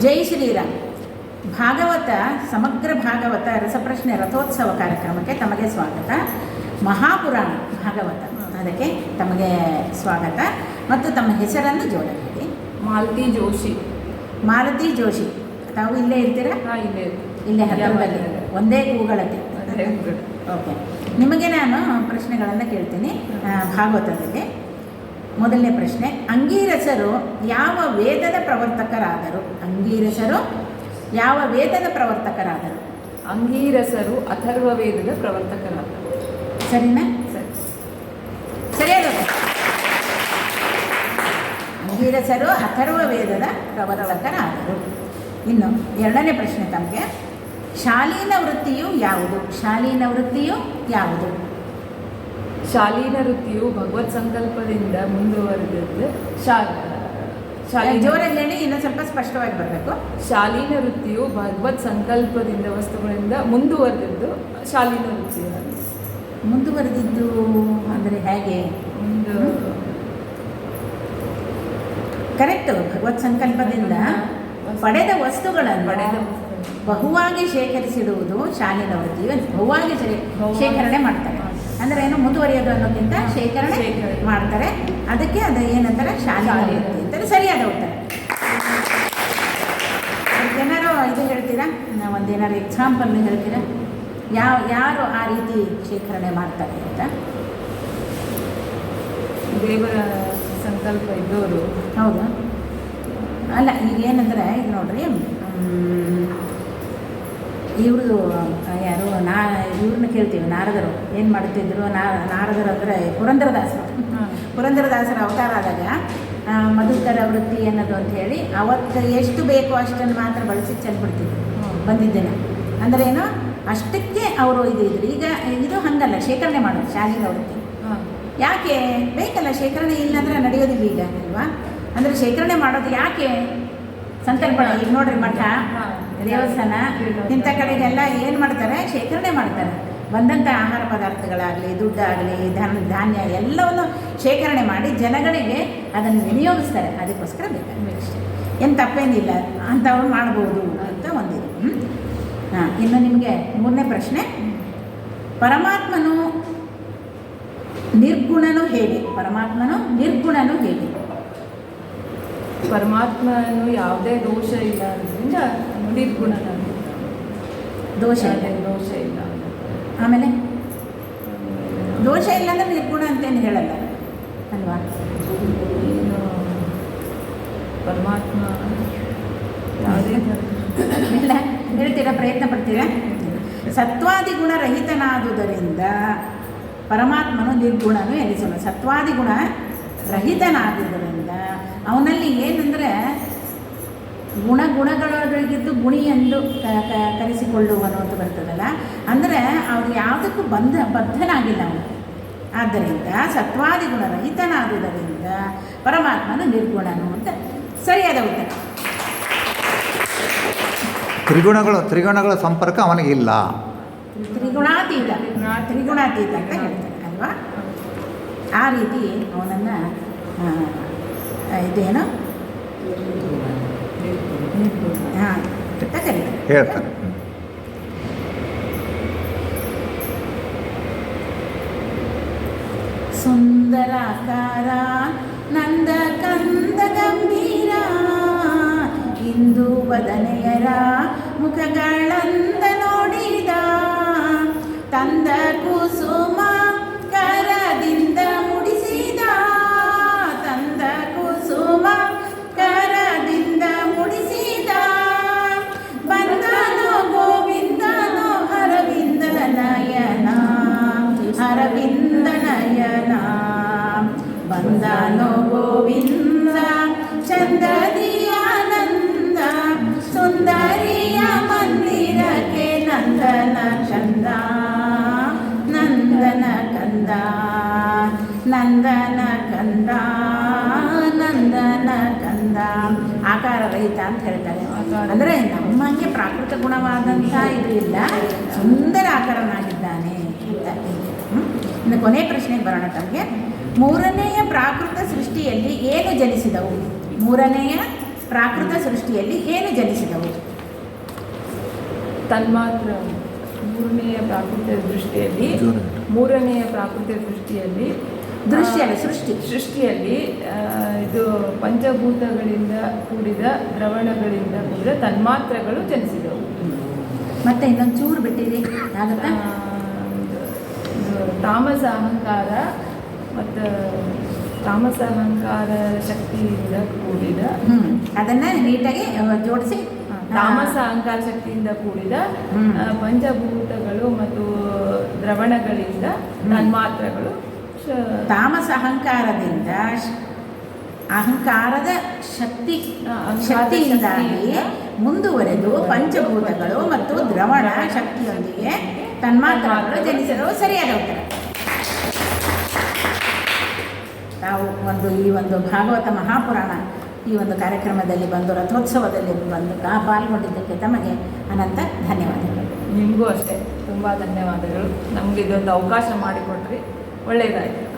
ಜೈ ಶ್ರೀರಾಮ್. ಭಾಗವತ ಸಮಗ್ರ ಭಾಗವತ ರಸಪ್ರಶ್ನೆ ರಥೋತ್ಸವ ಕಾರ್ಯಕ್ರಮಕ್ಕೆ ತಮಗೆ ಸ್ವಾಗತ. ಮಹಾಪುರಾಣ ಭಾಗವತ. ಅದಕ್ಕೆ ತಮಗೆ ಸ್ವಾಗತ. ಮತ್ತು ತಮ್ಮ ಹೆಸರನ್ನು ಜೋಡಿಸಿ ಮಾಲತಿ ಜೋಶಿ. ಮಾಲತಿ ಜೋಶಿ. ತಾವು ಇಲ್ಲೇ ಇರ್ತೀರಾ? ಹಾ ಇಲ್ಲೇ. ಇಲ್ಲೇ ಹತ್ತಿರದಲ್ಲಿ ಒಂದೇ ಕೂಗಳತೆ ಅದೇ ಓಕೆ. ನಿಮಗೆ ನಾನು ಪ್ರಶ್ನೆಗಳನ್ನು ಕೇಳ್ತೀನಿ. ಭಾಗವತದಲ್ಲಿ. ಮೊದಲನೇ ಪ್ರಶ್ನೆ ಅಂಗೀರಸರು ಯಾವ ವೇದದ ಪ್ರವರ್ತಕರಾದರು? ಅಂಗೀರಸರು ಯಾವ ವೇದದ ಪ್ರವರ್ತಕರಾದರು? ಅಂಗೀರಸರು ಅಥರ್ವ ವೇದದ ಪ್ರವರ್ತಕರಾದರು. ಸರಿನಾ ಸರಿ. ಸರಿಯಾದ. ಅಂಗೀರಸರು ಅಥರ್ವ ವೇದದ ಪ್ರವರ್ತಕರಾದರು. ಇನ್ನು ಎರಡನೇ ಪ್ರಶ್ನೆ ತಮಗೆ ಶಾಲೀನ ವೃತ್ತಿಯು ಯಾವುದು? ಶಾಲೀನ ವೃತ್ತಿಯು ಯಾವುದು? ಶಾಲೀನ ವೃತ್ತಿಯು ಭಗವತ್ ಸಂಕಲ್ಪದಿಂದ ಮುಂದುವರೆದಿದ್ದು ಶಾ ಶಾಲೀನ ಜೋರಲ್ಲಿ ಇನ್ನೂ ಸ್ವಲ್ಪ ಸ್ಪಷ್ಟವಾಗಿ ಬರಬೇಕು. ಶಾಲೀನ ವೃತ್ತಿಯು ಭಗವತ್ ಸಂಕಲ್ಪದಿಂದ ವಸ್ತುಗಳಿಂದ ಮುಂದುವರೆದಿದ್ದು ಶಾಲೀನ ವೃತ್ತಿ ಮುಂದುವರೆದಿದ್ದು ಅಂದರೆ ಹೇಗೆ? ಒಂದು ಕರೆಕ್ಟ್ ಭಗವತ್ ಸಂಕಲ್ಪದಿಂದ ಪಡೆದ ವಸ್ತುಗಳನ್ನು ಪಡೆದ ಬಹುವಾಗಿ ಶೇಖರಿಸಿಡುವುದು ಶಾಲಿನ ವೃತ್ತಿ ಬಹುವಾಗಿ ಶೇಖರಣೆ ಮಾಡ್ತಾರೆ. ಅಂದ್ರೆ ಏನು ಮುಂದುವರಿಯೋದು ಅನ್ನೋಕ್ಕಿಂತ ಶೇಖರಣೆ. ಮಾಡ್ತಾರೆ. ಅದಕ್ಕೆ ಅದು ಏನಂತಾರೆ? ಶಾಲೆ ಅಂತಾರೆ ಸರಿಯಾದ ಉತ್ತರ. ಏನಾರು ಇದು ಹೇಳ್ತೀರಾ? ನಾವು ಒಂದೇನಾರು ಎಕ್ಸಾಂಪಲ್ ಹೇಳ್ತೀರಾ? ಯಾವ ಯಾರು ಆ ರೀತಿ ಶೇಖರಣೆ ಮಾಡ್ತಾರೆ ಅಂತ? ದೇವರ ಸಂಕಲ್ಪ ಇದ್ದವರು. ಹೌದಾ? ಅಲ್ಲ ಈಗ ಏನಂದರೆ ಈಗ ನೋಡ್ರಿ ಇವ್ರದ್ದು ಯಾರು ನಾ ಇವ್ರನ್ನ ಕೇಳ್ತೀವಿ ನಾರದರು. ಏನು ಮಾಡ್ತಿದ್ರು ನಾ ನಾರದರು ಅಂದರೆ ಪುರಂದರದಾಸರು ಪುರಂದರದಾಸರ ಅವತಾರ ಆದಾಗ ಮಧುಕರ ವೃತ್ತಿ ಅನ್ನೋದು ಅಂತ ಹೇಳಿ ಅವತ್ತು ಎಷ್ಟು ಬೇಕೋ ಅಷ್ಟನ್ನು ಮಾತ್ರ ಬಳಸಿ ಚೆಲ್ಬಿಡ್ತಿದ್ರು ಬಂದಿದ್ದೇನೆ ಅಂದರೆ ಏನು ಅಷ್ಟಕ್ಕೆ ಅವರು ಇದು ಇದ್ರು. ಈಗ ಇದು ಹಂಗಲ್ಲ ಶೇಖರಣೆ ಮಾಡೋದು ಶಾಲಿನ ವೃತ್ತಿ. ಯಾಕೆ? ಬೇಕಲ್ಲ ಶೇಖರಣೆ ಇಲ್ಲ ಅಂದ್ರೆ ನಡೆಯೋದಿಲ್ಲ ಈಗ ಅಲ್ವಾ? ಅಂದರೆ ಶೇಖರಣೆ ಮಾಡೋದು ಯಾಕೆ? ಸಂಕಲ್ಪ ಈಗ ನೋಡ್ರಿ ಮಠ. ದೇವಸ್ಥಾನ, ಇಂಥ ಕಡೆಗೆಲ್ಲ ಏನು ಮಾಡ್ತಾರೆ? ಶೇಖರಣೆ ಮಾಡ್ತಾರೆ. ಬಂದಂಥ ಆಹಾರ ಪದಾರ್ಥಗಳಾಗಲಿ, ದುಡ್ಡಾಗಲಿ, ಧನ, ಧಾನ್ಯ ಎಲ್ಲವನ್ನು ಶೇಖರಣೆ ಮಾಡಿ ಜನಗಳಿಗೆ ಅದನ್ನು ವಿನಿಯೋಗಿಸ್ತಾರೆ. ಅದಕ್ಕೋಸ್ಕರ ಬೇಕಾದ್ರೆ ಏನು ತಪ್ಪೇನಿಲ್ಲ. ಅಂಥವ್ರು ಮಾಡ್ಬೋದು ಅಂತ ಒಂದಿದೆ. ಹಾಂ, ಇನ್ನು ನಿಮಗೆ ಮೂರನೇ ಪ್ರಶ್ನೆ. ಪರಮಾತ್ಮನು ನಿರ್ಗುಣನು ಹೇಗೆ? ಪರಮಾತ್ಮನು ನಿರ್ಗುಣನು ಹೇಗೆ? ಪರಮಾತ್ಮನು ಯಾವುದೇ ದೋಷ ಇಲ್ಲ ನಿರ್ಗುಣನ ದೋಷ ಇಲ್ಲ. ದೋಷ ಇಲ್ಲ ಆಮೇಲೆ? ದೋಷ ಇಲ್ಲ ಅಂದ್ರೆ ನಿರ್ಗುಣ ಅಂತೇನು ಹೇಳಲ್ಲ. ಅಲ್ವಾ? ಪರಮಾತ್ಮ ಯಾವುದೇ ಇಲ್ಲ. ಹೇಳ್ತೀರಾ? ಪ್ರಯತ್ನ ಪಡ್ತೀರಾ? ಸತ್ವಾದಿ ಗುಣ ರಹಿತನಾದುದರಿಂದ ಪರಮಾತ್ಮನು ನಿರ್ಗುಣನು ಎನಿಸೋಣ ಸತ್ವಾದಿ ಗುಣ ರಹಿತನಾದುದರಿಂದ ಅವನಲ್ಲಿ ಏನಂದರೆ ಗುಣ ಗುಣಗಳೊಳಗಿದ್ದು ಗುಣಿ ಎಂದು ಕರೆಸಿಕೊಳ್ಳುವನು ಅಂತ ಬರ್ತದಲ್ಲ? ಅಂದರೆ ಅವನು ಯಾವುದಕ್ಕೂ ಬಂಧ ಬದ್ಧನಾಗಿಲ್ಲ ಅವನು. ಆದ್ದರಿಂದ ಸತ್ವಾದಿ ಗುಣ ಪರಮಾತ್ಮನ ನಿರ್ಗುಣನು ಅಂತ ಸರಿಯಾದ ಉತ್ತರ. ತ್ರಿಗುಣಗಳು ತ್ರಿಗುಣಗಳ ಸಂಪರ್ಕ ಅವನಿಗಿಲ್ಲ. ತ್ರಿಗುಣಾತೀತ. ತ್ರಿಗುಣಾತೀತ ಅಂತ ಹೇಳ್ತಾರೆ ಅಲ್ವಾ? ಆ ರೀತಿ ಅವನನ್ನು ಇದೇನು? ಹಾಂ ಹೇಳ್ತಾರೆ ಸುಂದರಾಕಾರ ನಂದ ಕಂದ ಗಂಭೀರ. ಇಂದು ವದನೆಯರ ಮುಖಗಳಂದ ನೋಡಿದ. ಕಂದ, ನಂದನ ಕಂದ ನಂದನ ಕಂದ. ಆಕಾರ ರಹಿತ ಅಂತ ಹೇಳ್ತಾರೆ. ಅಂದರೆ ನಮ್ಮಂಗೆ ಪ್ರಾಕೃತ ಗುಣವಾದಂಥ ಇದು ಇಲ್ಲ. ಸುಂದರ ಆಕಾರನಾಗಿದ್ದಾನೆ ಅಂತ? ಇನ್ನು ಕೊನೆ ಪ್ರಶ್ನೆಗೆ ಬರೋಣ ತಮಗೆ. ಮೂರನೆಯ ಪ್ರಾಕೃತ ಸೃಷ್ಟಿಯಲ್ಲಿ ಏನು ಜನಿಸಿದವು? ಮೂರನೆಯ ಪ್ರಾಕೃತ ಸೃಷ್ಟಿಯಲ್ಲಿ ಏನು ಜನಿಸಿದವು? ತನ್ಮಾತ್ರ. ಮೂರನೆಯ ಪ್ರಾಕೃತಿಯ ದೃಷ್ಟಿಯಲ್ಲಿ. ಮೂರನೆಯ ಪ್ರಾಕೃತಿಯ ದೃಷ್ಟಿಯಲ್ಲಿ ದೃಷ್ಟಿ ಅಲ್ಲ, ಸೃಷ್ಟಿ. ಸೃಷ್ಟಿಯಲ್ಲಿ ಇದು ಪಂಚಭೂತಗಳಿಂದ ಕೂಡಿದ ದ್ರವಣಗಳಿಂದ ಕೂಡಿದ ತನ್ಮಾತ್ರಗಳು ಜನಿಸಿದವು. ಮತ್ತೆ ಇನ್ನೊಂದು ಚೂರು ಬಿಟ್ಟಿದೆ ತಾಮಸ ಅಹಂಕಾರ ಮತ್ತು ತಾಮಸ ಅಹಂಕಾರ ಶಕ್ತಿಯಿಂದ ಕೂಡಿದ ಅದನ್ನು ನೀಟಾಗಿ ಜೋಡಿಸಿ. ತಾಮಸ ಅಹಂಕಾರ ಶಕ್ತಿಯಿಂದ ಕೂಡಿದ ಪಂಚಭೂತಗಳು ಮತ್ತು ದ್ರವಣಗಳಿಂದ ತನ್ಮಾತ್ರಗಳು ತಾಮಸ ಅಹಂಕಾರದಿಂದ ಅಹಂಕಾರದ ಶಕ್ತಿ ಶಕ್ತಿಯಿಂದಾಗಿ ಮುಂದುವರೆದು ಪಂಚಭೂತಗಳು ಮತ್ತು ದ್ರವಣ ಶಕ್ತಿಯೊಂದಿಗೆ ತನ್ಮಾತ್ರಗಳು ಜನಿಸಲು ಸರಿಯಾದ ಉತ್ತರ. ನಾವು ಒಂದು ಈ ಒಂದು ಭಾಗವತ ಮಹಾಪುರಾಣ ಈ ಒಂದು ಕಾರ್ಯಕ್ರಮದಲ್ಲಿ ಬಂದು, ರಥೋತ್ಸವದಲ್ಲಿ ಬಂದು ಪಾಲ್ಗೊಂಡಿದ್ದಕ್ಕೆ ತಮಗೆ ಅನಂತ ಧನ್ಯವಾದಗಳು. ನಿಮಗೂ ಅಷ್ಟೇ. ತುಂಬ ಧನ್ಯವಾದಗಳು. ನಮಗೆ ಇದೊಂದು ಅವಕಾಶ ಮಾಡಿಕೊಟ್ರಿ. ಒಳ್ಳೆಯದಾಯಿತು.